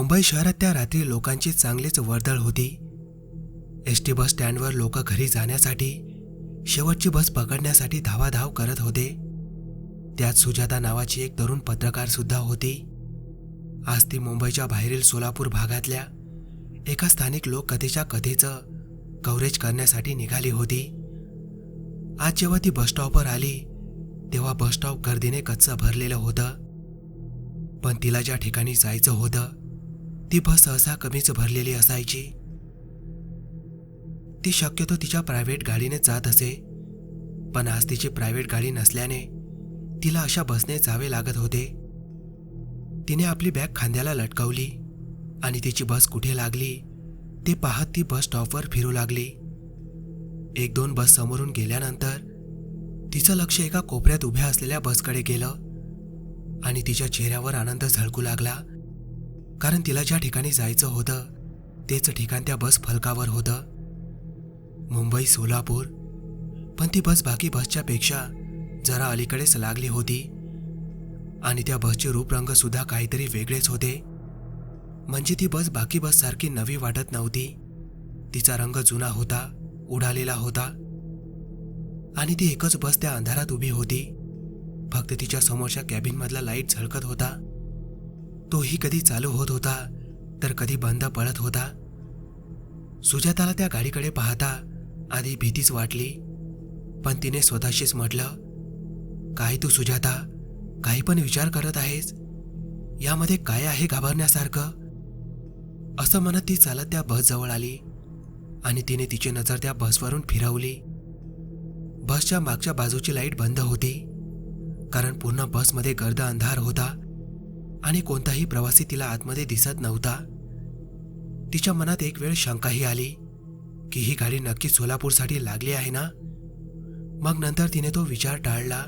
मुंबई शहरात त्या रात्री लोकांची चांगलीच वर्दळ होती. एस टी बस स्टँडवर लोक घरी जाण्यासाठी शेवटची बस पकडण्यासाठी धावाधाव करत होते. त्यात सुजाता नावाची एक तरुण पत्रकार सुद्धा होती. आज ती मुंबईच्या बाहेरील सोलापूर भागातल्या एका स्थानिक लोककथेच्या कथेचं कव्हरेज करण्यासाठी निघाली होती. आज जेव्हा ती बसस्टॉपवर आली तेव्हा बसस्टॉप गर्दीने कच्चं भरलेलं होतं. पण तिला ज्या ठिकाणी जायचं होतं ती बस सहसा कमीच भरलेली असायची. ती शक्यतो तिच्या प्रायव्हेट गाडीने जात असे. पण आज तिची प्रायव्हेट गाडी नसल्याने तिला अशा बसने जावे लागत होते. तिने आपली बॅग खांद्याला लटकवली आणि तिची बस कुठे लागली ते पाहत ती बस स्टॉपवर फिरू लागली. एक दोन बस समोरून गेल्यानंतर तिचं लक्ष एका कोपऱ्यात उभ्या असलेल्या बसकडे गेलं आणि तिच्या चेहऱ्यावर आनंद झळकू लागला. कारण तिला ज्या ठिकाणी जायचं होतं तेच ठिकाण त्या बस फलकावर होतं. मुंबई सोलापूर. पण ती बस बाकी बसच्या पेक्षा जरा अलीकडेच लागली होती. आणि त्या बसचे रूपरंगसुद्धा काहीतरी वेगळेच होते. म्हणजे ती बस बाकी बससारखी नवी वाटत नव्हती. तिचा रंग जुना होता उडालेला होता. आणि ती एकच बस त्या अंधारात उभी होती. फक्त तिच्या समोरच्या कॅबिनमधला लाइट झळकत होता. तोही कधी चालू होत होता तर कधी बंद पडत होता. सुजाताला त्या गाडीकडे पाहता आधी भीतीच वाटली पण तिने स्वतःशीच म्हटलं काय तू सुजाता काही पण विचार करत आहेस? यामध्ये काय आहे घाबरण्यासारखं? असं म्हणत ती चालत त्या बसजवळ आली आणि तिने तिची नजर त्या बसवरून फिरवली. बसच्या मागच्या बाजूची लाइट बंद होती कारण पूर्ण बसमध्ये गर्द अंधार होता आणि कोणताही प्रवासी तिला आतमध्ये दिसत नव्हता. तिच्या मनात एक वेळ शंकाही आली की ही गाडी नक्की सोलापूरसाठी लागली आहे ना? मग नंतर तिने तो विचार टाळला.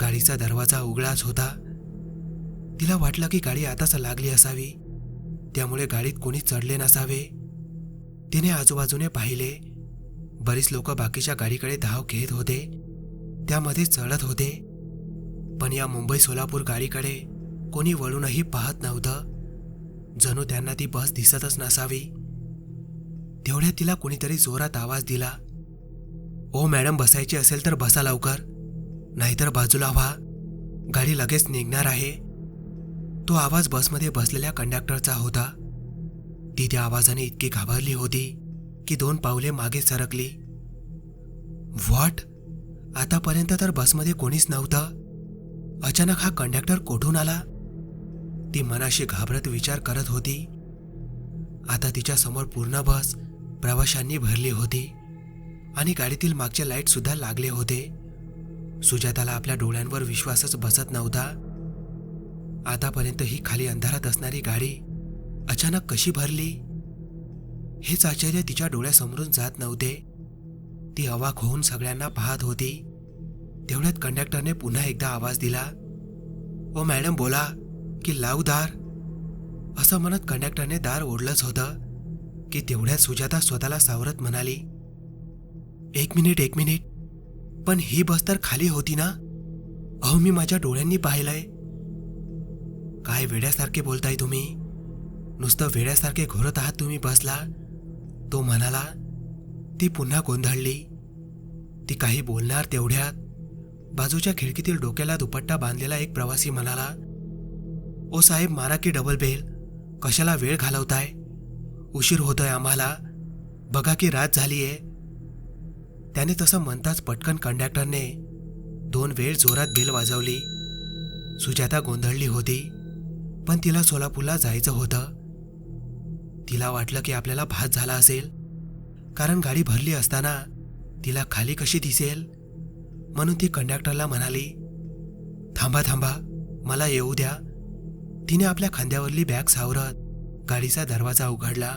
गाडीचा दरवाजा उघडाच होता. तिला वाटलं की गाडी आताच लागली असावी. त्यामुळे गाडीत कोणी चढले नसावे. तिने आजूबाजूने पाहिले. बरीच लोक बाकीच्या गाडीकडे धाव घेत होते. त्यामध्ये चढत होते. पण या मुंबई सोलापूर गाडीकडे कोणी वळूनही पाहत नव्हतं. जणू त्यांना ती बस दिसतच नसावी. तेवढ्या तिला कोणीतरी जोरात आवाज दिला. ओ मॅडम बसायची असेल तर बसा लवकर. नाहीतर बाजूला व्हा. गाडी लगेच निघणार आहे. तो आवाज बसमध्ये बसलेल्या कंडक्टरचा होता. ती त्या आवाजाने इतकी घाबरली होती की दोन पावले मागे सरकली. व्हॉट? आतापर्यंत तर बसमध्ये कोणीच नव्हतं. अचानक हा कंडक्टर कोठून आला? ती मनाशी घाबरत विचार करत होती. आता तिच्या समोर पूर्ण बस प्रवाशांनी भरली होती आणि गाडीतील मागचे लाइट सुद्धा लागले होते. सुजाताला आपल्या डोळ्यांवर विश्वासच बसत नव्हता. आतापर्यंत ही खाली अंधारात असणारी गाडी अचानक कशी भरली? हेच आश्चर्य तिच्या डोळ्यासमोरून जात नव्हते. ती अवाक होऊन सगळ्यांना पाहत होती. तेवढ्यात कंडक्टरने पुन्हा एकदा आवाज दिला. ओ मॅडम बोला. की लावू दार. असं म्हणत कंडक्टरने दार ओढलंच होतं की तेवढ्यात सुजाता स्वतःला सावरत म्हणाली एक मिनिट एक मिनिट. पण ही बस तर खाली होती ना? अहो मी माझ्या डोळ्यांनी पाहिलंय. काय वेड्यासारखे बोलताय तुम्ही? नुसतं वेड्यासारखे घोरत आहात तुम्ही बसला? तो म्हणाला. ती पुन्हा गोंधळली. ती काही बोलणार तेवढ्यात बाजूच्या खिडकीतील डोक्याला दुपट्टा बांधलेला एक प्रवासी म्हणाला ओ साहेब मारा की डबल बेल कशाला वेळ घालवताय? उशीर होतोय आम्हाला. बघा की रात झाली आहे त्याने तसं म्हणताच पटकन कंडक्टरने दोन वेळ जोरात बेल वाजवली. सुजाता गोंधळली होती पण तिला सोलापूरला जायचं होतं. तिला वाटलं की आपल्याला भात झाला असेल कारण गाडी भरली असताना तिला खाली कशी दिसेल? म्हणून ती कंडक्टरला म्हणाली थांबा थांबा मला येऊ द्या. तिने आपल्या खांद्यावरली बॅग सावरत गाडीचा दरवाजा उघडला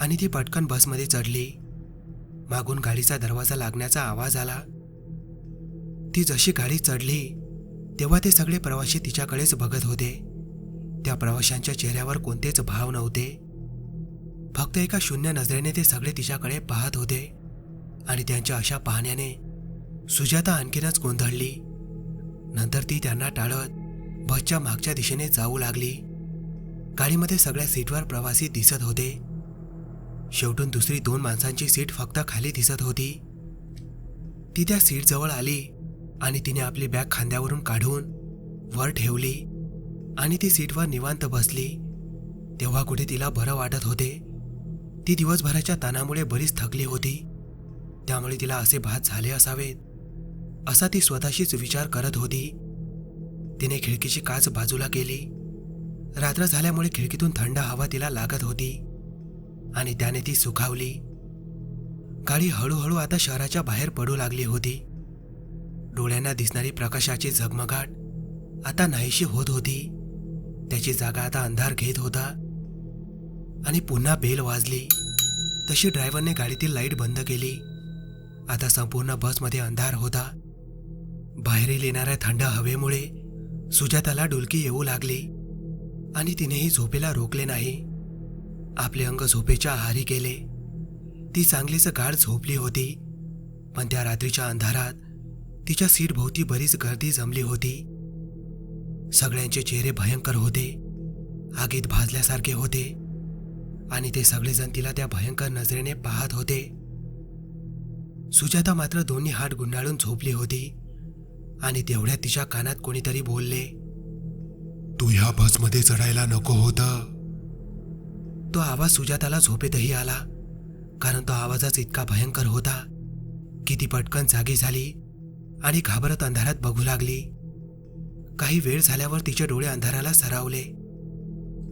आणि ती पटकन बसमध्ये चढली. मागून गाडीचा दरवाजा लागण्याचा आवाज आला. ती जशी गाडी चढली तेव्हा ते सगळे प्रवासी तिच्याकडेच बघत होते. त्या प्रवाशांच्या चेहऱ्यावर कोणतेच भाव नव्हते. फक्त एका शून्य नजरेने ते सगळे तिच्याकडे पाहत होते आणि त्यांच्या अशा पाहण्याने सुजाता आणखीनच गोंधळली. नंतर ती त्यांना टाळत बसच्या मागच्या दिशेने जाऊ लागली. गाडीमध्ये सगळ्या सीटवर प्रवासी दिसत होते. शेवटून दुसरी दोन माणसांची सीट फक्त खाली दिसत होती. ती त्या सीटजवळ आली आणि तिने आपली बॅग खांद्यावरून काढून वर ठेवली आणि ती सीटवर निवांत बसली. तेव्हा कुठे तिला बरं वाटत होते. ती दिवसभराच्या ताणामुळे बरीच थकली होती. त्यामुळे तिला असे भात झाले असावेत. असा ती स्वतःशीच विचार करत होती. तिने खिडकीची काच बाजूला केली. रात्र झाल्यामुळे खिडकीतून थंड हवा तिला लागत होती आणि त्याने ती सुखावली. गाडी हळूहळू आता शहराच्या बाहेर पडू लागली होती. डोळ्यांना दिसणारी प्रकाशाची झगमगाट आता नाहीशी होत होती. त्याची जागा आता अंधार घेत होता. आणि पुन्हा बेल वाजली. तशी ड्रायव्हरने गाडीतील लाइट बंद केली. आता संपूर्ण बसमध्ये अंधार होता. बाहेरील येणाऱ्या थंड हवेमुळे सुजाताला डुलकी येऊ लागली आणि तिनेही झोपेला रोखले नाही. आपले अंग झोपेच्या आहारी गेले. ती चांगलीच गाढ झोपली होती. पण त्या रात्रीच्या अंधारात तिच्या सीटभोवती बरीच गर्दी जमली होती. सगळ्यांचे चेहरे भयंकर होते. आगीत भाजल्यासारखे होते. आणि ते सगळेजण तिला त्या भयंकर नजरेने पाहत होते. सुजाता मात्र दोन्ही हात गुंडाळून झोपली होती. आणि तेवढ्यात तिच्या कानात कोणीतरी बोलले तू ह्या बसमध्ये चढायला नको होत. तो आवाज सुजाताला झोपेतही आला कारण तो आवाजाच इतका भयंकर होता की ती पटकन जागी झाली आणि घाबरत अंधारात बघू लागली. काही वेळ झाल्यावर तिचे डोळे अंधाराला सरावले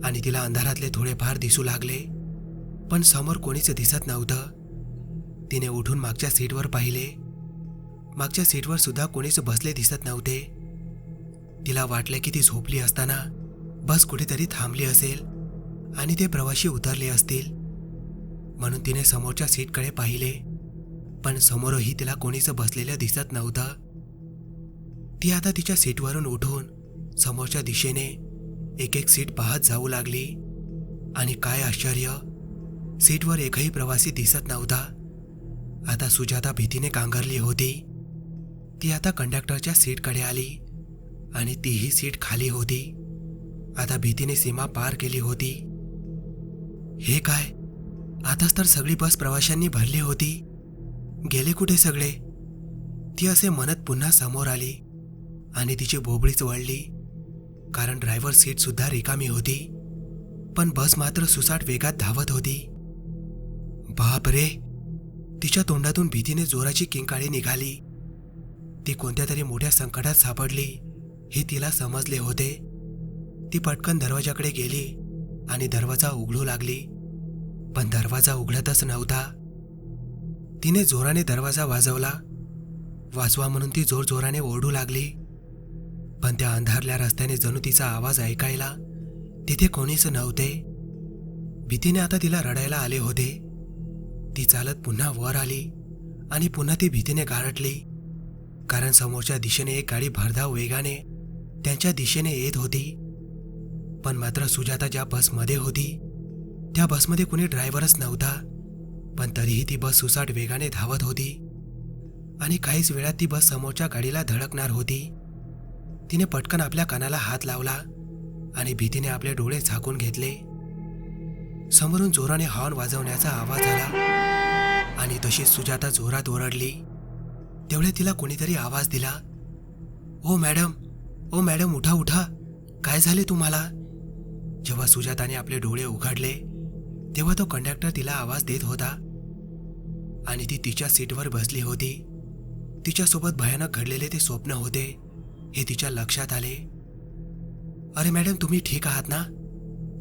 आणि तिला अंधारातले थोडेफार दिसू लागले पण समोर कोणीच दिसत नव्हतं. तिने उठून मागच्या सीटवर पाहिले. मागच्या सीटवर सुद्धा कोणीच बसले दिसत नव्हते. तिला वाटले की ती झोपली असताना बस कुठेतरी थांबली असेल आणि ते प्रवाशी उतरले असतील. म्हणून तिने समोरच्या सीटकडे पाहिले पण समोरही तिला कोणीच बसलेलं दिसत नव्हतं. ती आता तिच्या सीटवरून उठून समोरच्या दिशेने एक एक सीट पाहत जाऊ लागली आणि काय आश्चर्य सीटवर एकही प्रवासी दिसत नव्हता. आता सुजाता भीतीने कांगरली होती. ती आता कंडक्टरच्या सीटकडे आली आणि तीही सीट खाली होती. आता भीतीने सीमा पार केली होती. हे काय? आताच तर सगळी बस प्रवाशांनी भरली होती. गेले कुठे सगळे? ती असे म्हणत पुन्हा समोर आली आणि तिची बोबडीच वळली. कारण ड्रायव्हर सीट सुद्धा रिकामी होती. पण बस मात्र सुसाट वेगात धावत होती. बाप रे तिच्या तोंडातून भीतीने जोराची किंकाळी निघाली. ती कोणत्या तरी मोठ्या संकटात सापडली हे तिला समजले होते. ती पटकन दरवाजाकडे गेली आणि दरवाजा उघडू लागली. पण दरवाजा उघडतच नव्हता. तिने जोराने दरवाजा वाजवला. वाजवा म्हणून ती जोर जोराने ओरडू लागली. पण त्या अंधारल्या रस्त्याने जणू तिचा आवाज ऐकायला तिथे कोणीच नव्हते. भीतीने आता तिला रडायला आले होते. ती चालत पुन्हा वर आली आणि पुन्हा ती भीतीने गारटली कारण समोरच्या दिशेने एक गाडी भरधाव वेगाने त्यांच्या दिशेने येत होती. पण मात्र सुजाता ज्या बसमध्ये होती त्या बसमध्ये कुणी ड्रायव्हरच नव्हता. पण तरीही ती बस सुसाट वेगाने धावत होती आणि काहीच वेळात ती बस समोरच्या गाडीला धडकणार होती. तिने पटकन आपल्या कानाला हात लावला आणि भीतीने आपले डोळे झाकून घेतले. समोरून जोराने हॉर्न वाजवण्याचा आवाज आला आणि तशीच सुजाता जोरात ओरडली. तेवढे तिला कोणीतरी आवाज दिला. ओ मॅडम ओ मॅडम उठा उठा. काय झाले तुम्हाला? जेव्हा सुजाताने आपले डोळे उघडले तेव्हा तो कंडक्टर तिला आवाज देत होता. आणि ती तिच्या सीटवर बसली होती. तिच्यासोबत भयानक घडलेले ते स्वप्न होते हे तिच्या लक्षात आले. अरे मॅडम तुम्ही ठीक आहात ना?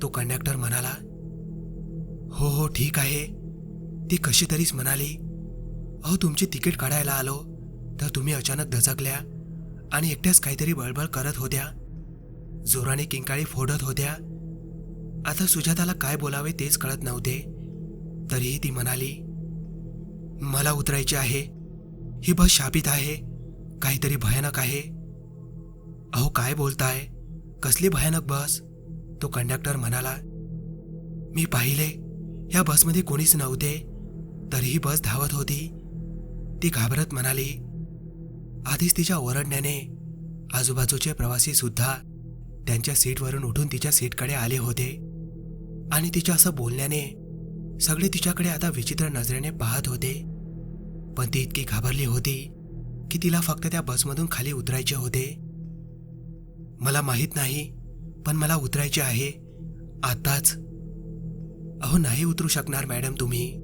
तो कंडक्टर म्हणाला. हो हो ठीक आहे. ती कशी तरीच म्हणाली. अहो तुमची तिकीट काढायला आलो. तर तुम्ही अचानक दचकल्या आणि एकट्याच काहीतरी बळबळ करत होत्या. जोराने किंकाळी फोडत होत्या. आता सुजाताला काय बोलावे तेच कळत नव्हते. तरीही ती म्हणाली मला उतरायची आहे. ही बस शापित आहे. काहीतरी भयानक आहे. अहो काय बोलताय? कसली भयानक बस? तो कंडक्टर म्हणाला मी पाहिले या बसमध्ये कोणीच नव्हते. तरीही बस धावत होती. ती घाबरत म्हणाली आधीच तिच्या ओरडण्याने आजूबाजूचे प्रवासी सुद्धा त्यांच्या सीटवरून उठून तिच्या सीटकडे आले होते. आणि तिच्या असं बोलण्याने सगळे तिच्याकडे आता विचित्र नजरेने पाहत होते. पण ती इतकी घाबरली होती की तिला फक्त त्या बसमधून खाली उतरायचे होते. मला माहीत नाही पण मला उतरायचे आहे. आताच अहो नाही उतरू शकणार मॅडम तुम्ही.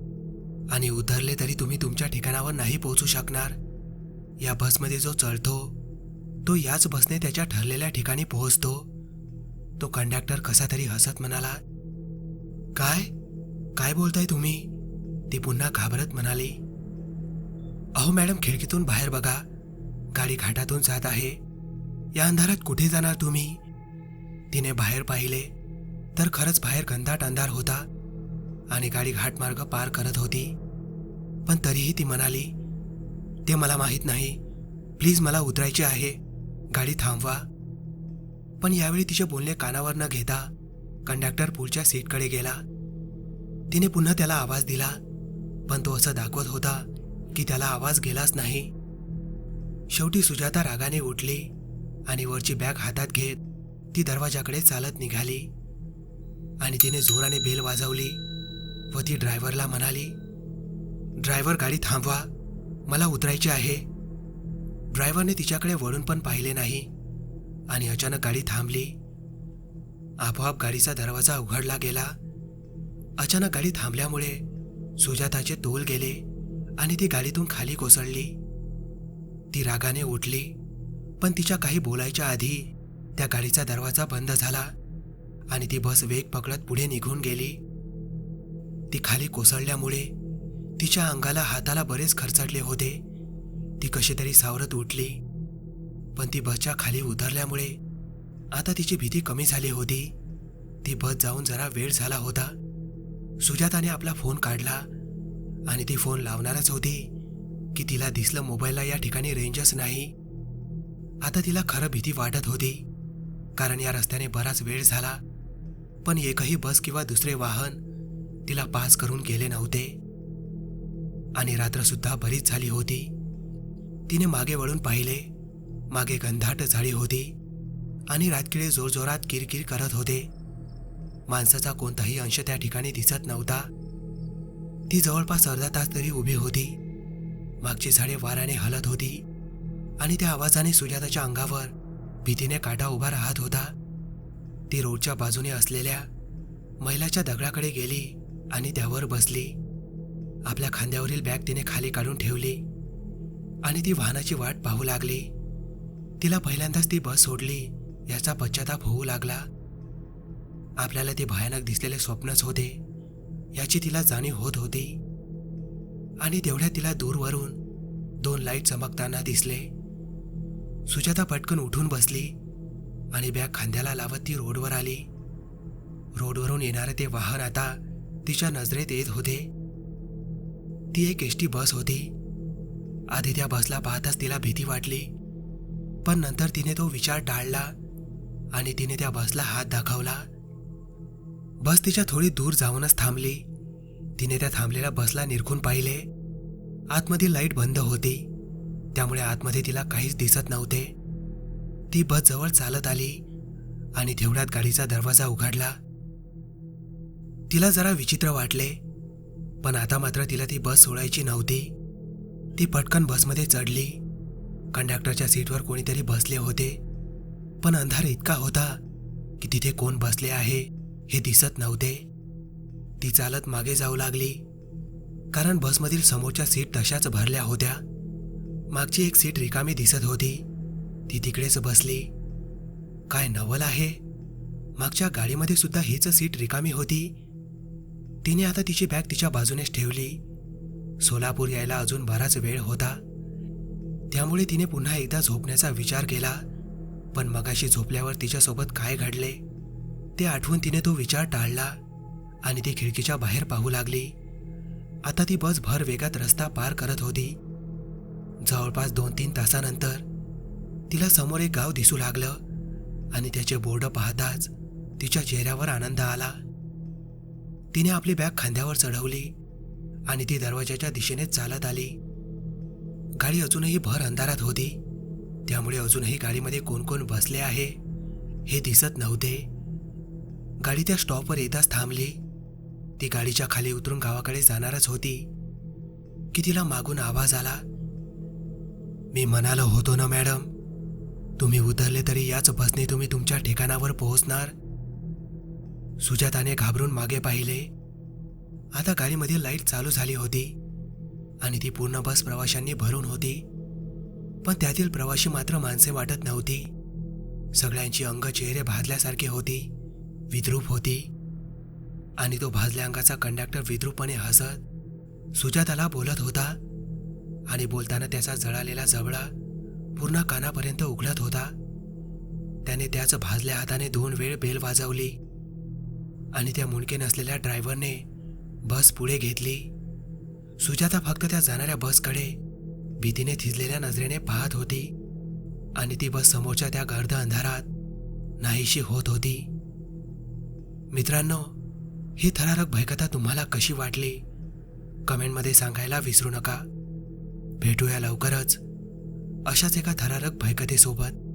आणि उतरले तरी तुम्ही तुमच्या ठिकाणावर नाही पोहोचू शकणार. या बसमध्ये जो चढतो तो याच बसने त्याच्या ठरलेल्या ठिकाणी पोहोचतो. तो कंडक्टर कसा तरी हसत म्हणाला काय? काय बोलताय तुम्ही? ती पुन्हा घाबरत म्हणाली अहो मॅडम खिडकीतून बाहेर बघा. गाडी घाटातून जात आहे. या अंधारात कुठे जाणार तुम्ही? तिने बाहेर पाहिले तर खरंच बाहेर घनदाट अंधार होता आणि गाडी घाटमार्ग पार करत होती. पण तरीही ती म्हणाली ते मला माहीत नाही. प्लीज मला उतरायचे आहे. गाडी थांबवा. पण यावेळी तिचे बोलणे कानावर न घेता कंडक्टर पुढच्या सीटकडे गेला. तिने पुन्हा त्याला आवाज दिला पण तो असं दाखवत होता की त्याला आवाज गेलाच नाही. शेवटी सुजाता रागाने उठली आणि वरची बॅग हातात घेत ती दरवाजाकडे चालत निघाली. आणि तिने जोराने बेल वाजवली व ती ड्रायव्हरला म्हणाली ड्रायव्हर गाडी थांबवा. मला उतरायचे आहे. ड्रायव्हरने तिच्याकडे वळून पण पाहिले नाही. आणि अचानक गाडी थांबली. आपोआप गाडीचा दरवाजा उघडला गेला. अचानक गाडी थांबल्यामुळे सुजाताचे तोल गेले आणि ती गाडीतून खाली कोसळली. ती रागाने उठली पण तिच्या काही बोलायच्या आधी त्या गाडीचा दरवाजा बंद झाला आणि ती बस वेग पकडत पुढे निघून गेली. ती खाली कोसळल्यामुळे तिच्या अंगाला हाताला बरेच खरचटले होते. ती कशी तरी सावरत उठली. पण ती बसच्या खाली उतरल्यामुळे आता तिची भीती कमी झाली होती. ती बस जाऊन जरा वेळ झाला होता. सुजाताने आपला फोन काढला आणि ती फोन लावणारच होती की तिला दिसलं मोबाईलला या ठिकाणी रेंजच नाही. आता तिला खरं भीती वाटत होती. कारण या रस्त्याने बराच वेळ झाला. पण एकही बस किंवा दुसरे वाहन तिला पास करून गेले नव्हते. आणि रात्रसुद्धा बरीच झाली होती. तिने मागे वळून पाहिले. मागे गंधाट झाडी होती आणि रातकिळे जोरजोरात किरकिर करत होते. माणसाचा कोणताही अंश त्या ठिकाणी दिसत नव्हता. ती जवळपास अर्धा तास तरी उभी होती. मागची झाडे वाऱ्याने हलत होती आणि त्या आवाजाने सुजाताच्या अंगावर भीतीने काटा उभा राहत होता. ती रोडच्या बाजूने असलेल्या महिलाच्या दगडाकडे गेली आणि त्यावर बसली. आपल्या खांद्यावरील बॅग तिने खाली काढून ठेवली. आणि ती वाहनाची वाट पाहू लागली. तिला पहिल्यांदाच ती बस सोडली याचा पश्चाताप होऊ लागला. आपल्याला ते भयानक दिसलेले स्वप्नच होते याची तिला जाणीव होत होती. आणि तेवढ्या तिला दूरवरून दोन लाइट चमकताना दिसले. सुजाता पटकन उठून बसली आणि बॅग खांद्याला लावत ती रोडवर आली. रोडवरून येणारे ते वाहन आता तिच्या नजरेत येत होते. ती एक एस टी बस होती. आधी त्या बसला पाहताच तिला भीती वाटली. पण नंतर तिने तो विचार टाळला आणि तिने त्या बसला हात दाखवला. बस तिच्या थोडी दूर जाऊनच थांबली. तिने त्या थांबलेल्या बसला निरखून पाहिले. आतमधील लाइट बंद होती. त्यामुळे आतमध्ये तिला काहीच दिसत नव्हते. ती बस जवळ चालत आली आणि तेवढ्यात गाडीचा दरवाजा उघडला. तिला जरा विचित्र वाटले. पण आता मात्र तिला ती बस सोडायची नव्हती. ती पटकन बसमध्ये चढली. कंडक्टरच्या सीटवर कोणीतरी बसले होते. पण अंधार इतका होता की तिथे कोण बसले आहे हे दिसत नव्हते. ती चालत मागे जाऊ लागली. कारण बसमधील समोरच्या सीट तशाच भरल्या होत्या. मागची एक सीट रिकामी दिसत होती. ती तिकडेच बसली. काय नवल आहे? मागच्या गाडीमध्ये सुद्धा हीच सीट रिकामी होती. तिने आता तिची बॅग तिच्या बाजूनेच ठेवली. सोलापूर यायला अजून बराच वेळ होता. त्यामुळे तिने पुन्हा एकदा झोपण्याचा विचार केला पण मगाशी झोपल्यावर तिच्यासोबत काय घडले ते आठवून तिने तो विचार टाळला आणि ती खिडकीच्या बाहेर पाहू लागली. आता ती बस भर वेगात रस्ता पार करत होती. जवळपास दोन तीन तासानंतर तिला समोर एक गाव दिसू लागलं आणि त्याचे बोर्ड पाहताच तिच्या चेहऱ्यावर आनंद आला. तिने आपली बॅग खांद्यावर चढवली आणि ती दरवाजाच्या दिशेने चालत आली. गाडी अजूनही भर अंधारात होती. त्यामुळे अजूनही गाडीमध्ये कोण कोण बसले आहे हे दिसत नव्हते. गाडी त्या स्टॉपवर येताच थांबली. ती गाडीच्या खाली उतरून गावाकडे जाणारच होती. की तिला मागून आवाज आला मी म्हणालो होतो ना मॅडम तुम्ही उतरले तरी याच बसने तुम्ही तुमच्या ठिकाणावर पोहोचणार. सुजाताने घाबरून मागे पाहिले. आता गाडीमध्ये लाइट चालू झाली होती आणि ती पूर्ण बस प्रवाशांनी भरून होती. पण त्यातील प्रवाशी मात्र माणसे वाटत नव्हती. सगळ्यांची अंग चेहरे भाजल्यासारखे होती विद्रूप होती. आणि तो भाजल्या अंगाचा कंडक्टर विद्रूपपणे हसत सुजाताला बोलत होता आणि बोलताना त्याचा जळालेला जबडा पूर्ण कानापर्यंत उघडत होता. त्याने त्याच भाजल्या हाताने दोन वेळ बेल वाजवली. आणि त्या मुंडके नसलेल्या ड्रायव्हरने बस पुढे घेतली. सुजाता फक्त त्या जाणाऱ्या बसकडे भीतीने थिजलेल्या नजरेने पाहत होती आणि ती बस समोरच्या त्या गर्द अंधारात नाहीशी होत होती. मित्रांनो ही थरारक भयकथा तुम्हाला कशी वाटली? कमेंटमध्ये सांगायला विसरू नका. भेटूया लवकरच अशाच एका थरारक भयकथेसोबत.